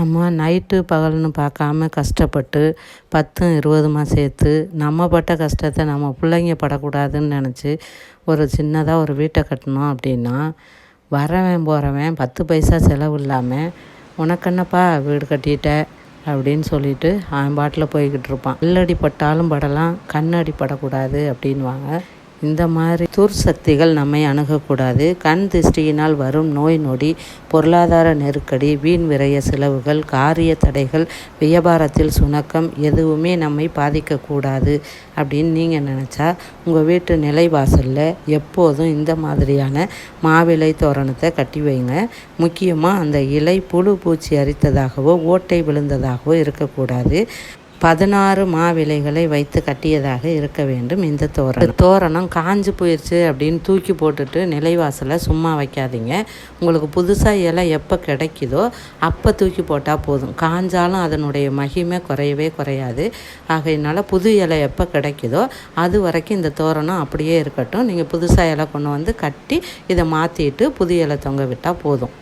நம்ம நைட்டு பகல்னு பார்க்காம கஷ்டப்பட்டு பத்தும் இருபதுமா சேர்த்து நம்ம பட்ட கஷ்டத்தை நம்ம பிள்ளைங்க படக்கூடாதுன்னு நினச்சி ஒரு சின்னதாக ஒரு வீட்டை கட்டணும் அப்படின்னா வரவன் போகிறவன் பத்து பைசா செலவு இல்லாமல் உனக்கென்னப்பா வீடு கட்டிட்ட அப்படின்னு சொல்லிட்டு அவன் பாட்டில் போய்கிட்டு இருப்பான். கல்லடி பட்டாலும் படலாம் கண்ணடி படக்கூடாது அப்படின்வாங்க இந்த மாதிரி தூர் சக்திகள் நம்மை அணுகக்கூடாது. கண் திருஷ்டியினால் வரும் நோய் நொடி பொருளாதார நெருக்கடி வீண் விரைய செலவுகள் காரிய தடைகள் வியாபாரத்தில் சுணக்கம் எதுவுமே நம்மை பாதிக்கக்கூடாது அப்படின்னு நீங்கள் நினச்சா உங்கள் வீட்டு நிலைவாசலில் எப்போதும் இந்த மாதிரியான மாவிலை தோரணத்தை கட்டி வைங்க. முக்கியமாக அந்த இலை புழு பூச்சி அரித்ததாகவோ ஓட்டை விழுந்ததாகவோ இருக்கக்கூடாது. பதினாறு மாவிலைகளை வைத்து கட்டியதாக இருக்க வேண்டும் இந்த தோரணம். தோரணம் காஞ்சு போயிடுச்சு அப்படின்னு தூக்கி போட்டுட்டு நிலைவாசலை சும்மா வைக்காதீங்க. உங்களுக்கு புதுசாக இலை எப்போ கிடைக்குதோ அப்போ தூக்கி போட்டால் போதும். காஞ்சாலும் அதனுடைய மகிமை குறையவே குறையாது. ஆகையினால புது இலை எப்போ கிடைக்குதோ அது வரைக்கும் இந்த தோரணம் அப்படியே இருக்கட்டும். நீங்கள் புதுசாக இலை கொண்டு வந்து கட்டி இதை மாற்றிட்டு புது இலை தொங்க விட்டால் போதும்.